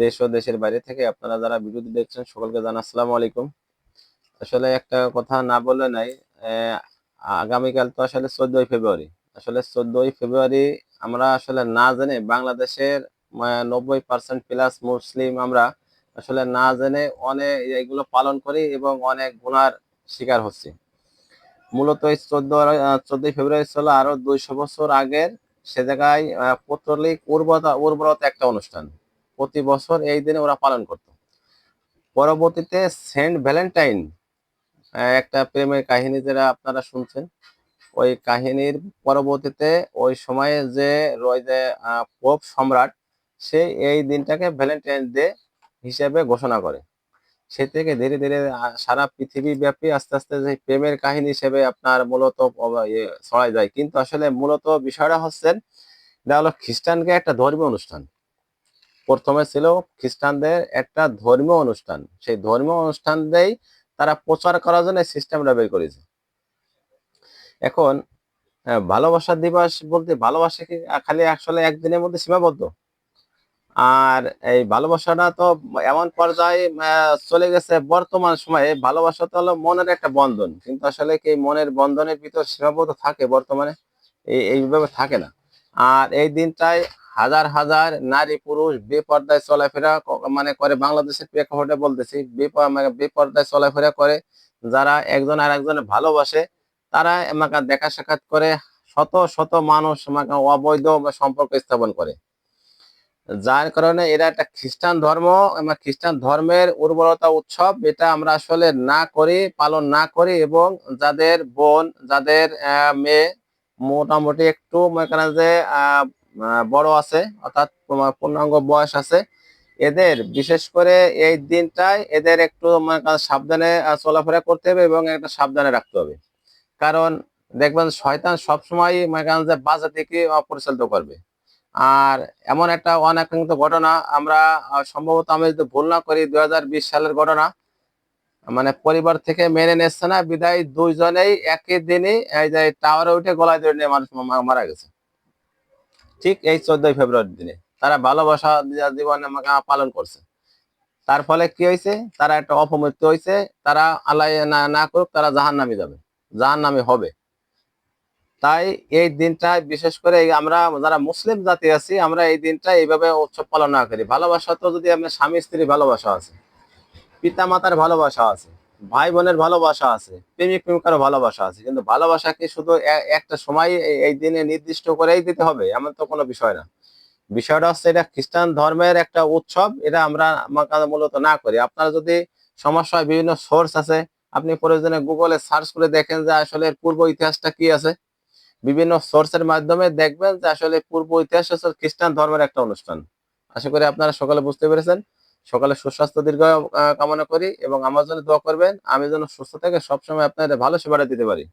দেশ ও দেশের বাইরে থেকে আপনারা যারা ভিডিওটি দেখছেন সকলকে জানা আসসালামু আলাইকুম। আসলে একটা কথা না বললে নাই আগামীকাল তো আসলে চোদ্দই ফেব্রুয়ারি। আসলে চোদ্দই ফেব্রুয়ারি আমরা আসলে না জেনে বাংলাদেশের নব্বই পার্সেন্ট প্লাস মুসলিম আমরা আসলে না জেনে অনেক এগুলো পালন করি এবং অনেক গুনার শিকার হচ্ছি। মূলত এই চোদ্দ চোদ্দই ফেব্রুয়ারি ছিল আরও দুইশো বছর আগের সে জায়গায় আহ, পৌত্তলিক উর্বরতা উর্বরতা একটা অনুষ্ঠান। প্রতি বছর এই দিনে ওরা পালন করত। পরবর্তীতে সেন্ট ভ্যালেন্টাইন একটা প্রেমের কাহিনী যেটা আপনারা শুনছেন ওই কাহিনীর পরবর্তীতে ওই সময়ে যে ওই যে আহ, পোপ সম্রাট সে এই দিনটাকে ভ্যালেন্টাইন ডে হিসেবে ঘোষণা করে। সে থেকে ধীরে ধীরে সারা পৃথিবী ব্যাপী আস্তে আস্তে যে প্রেমের কাহিনী হিসেবে আপনার মূলত ইয়ে ছড়াই যায়। কিন্তু আসলে মূলত বিষয়টা হচ্ছে এটা হলো খ্রিস্টানকে একটা ধর্মীয় অনুষ্ঠান। প্রথমে ছিল খ্রিস্টানদের একটা ধর্মীয় অনুষ্ঠান। সেই ধর্মীয় অনুষ্ঠান দিয়েই তারা প্রচার করার জন্য সিস্টেমটা বের করেছে। এখন ভালোবাসা দিবস বলতে ভালোবাসা কি খালি আসলে একদিনের মধ্যে সীমাবদ্ধ? আর এই ভালোবাসাটা তো এমন পর্যায়ে চলে গেছে বর্তমান সময়ে। ভালোবাসা তো হলো মনের একটা বন্ধন। কিন্তু আসলে কি মনের বন্ধনের ভিতর সীমাবদ্ধ থাকে বর্তমানে? এই, এইভাবে থাকে না। আর এই দিনটায় হাজার হাজার নারী পুরুষ বেপর্দায় চলাফেরা মানে করে, বাংলাদেশের প্রেক্ষাপটে বলতেছি মানে বেপর্দায় চলাফেরা করে, যারা একজন আর একজনের ভালোবাসে, তারা আমাকে দেখা সাক্ষাৎ করে শত শত মানুষ আমাকে অবৈধ সম্পর্ক স্থাপন করে। যার কারণে এরা একটা খ্রিস্টান ধর্ম এবং খ্রিস্টান ধর্মের উর্বরতা উৎসব, এটা আমরা আসলে না করি, পালন না করি, এবং যাদের বোন, যাদের মেয়ে, মোটামুটি একটু মনে করেন যে বড় আছে, অর্থাৎ তোমার পূর্ণাঙ্গ বয়স আছে। এদের বিশেষ করে এই দিনটায় এদের একটু সাবধানে চলাফেরা করতে হবে এবং একটা সাবধানে রাখতে হবে। কারণ দেখবেন শয়তান সবসময় মনে করেন যে বাজে থেকে পরিচালিত করবে। আর এমন একটা অনাকাঙ্ক্ষিত ঘটনা আমরা সম্ভবত আমি যদি ভুল না করি, দুই হাজার বিশ সালের ঘটনা মানে পরিবার থেকে মেনে নিচ্ছে না, বিদায় দুইজনেই একই দিনই এই যে টাওয়ারে উঠে গলায় ধরে নিয়ে মানুষ মারা গেছে। ঠিক এই চোদ্দই ফেব্রুয়ারির দিনে। তারা ভালোবাসা জীবনে আমাকে পালন করছে। তার ফলে কি হয়েছে তারা একটা অপমৃত্যু হয়েছে তারা আল্লাহ না না করুক, তারা জাহান নামে যাবে। জাহান নামে হবে। তাই এই দিনটা বিশেষ করে আমরা যারা মুসলিম জাতি আছি, আমরা এই দিনটা এইভাবে উৎসব পালন না করি। ভালোবাসা তো যদি আমরা স্বামী স্ত্রী ভালোবাসা আছে পিতা মাতার ভালোবাসা আছে ভাই বোনের ভালোবাসা আছে প্রেমিক প্রেমিকারও ভালোবাসা আছে, কিন্তু ভালোবাসা কি শুধু একটা সময় এই- দিনে নির্দিষ্ট করেই দিতে হবে, এমন তো কোনো বিষয় না। বিষয়টা হচ্ছে এটা খ্রিস্টান ধর্মের একটা উৎসব, এটা আমরা মূলত না করি। আপনারা যদি সমস্যা হয় বিভিন্ন সোর্স আছে, আপনি প্রয়োজনে গুগলে সার্চ করে দেখেন যে আসলে পূর্ব ইতিহাসটা কি আছে। বিভিন্ন সোর্সের মাধ্যমে দেখবেন যে আসলে পূর্ব ইতিহাস খ্রিস্টান ধর্মের একটা অনুষ্ঠান। আশা করি আপনারা সকালে বুঝতে পেরেছেন। সকালে সুস্বাস্থ্য দীর্ঘ কামনা করি এবং আমার জন্য দোয়া করবেন। আমি যেন সুস্থ থেকে সবসময় আপনাদের ভালো সেবাটা দিতে পারি।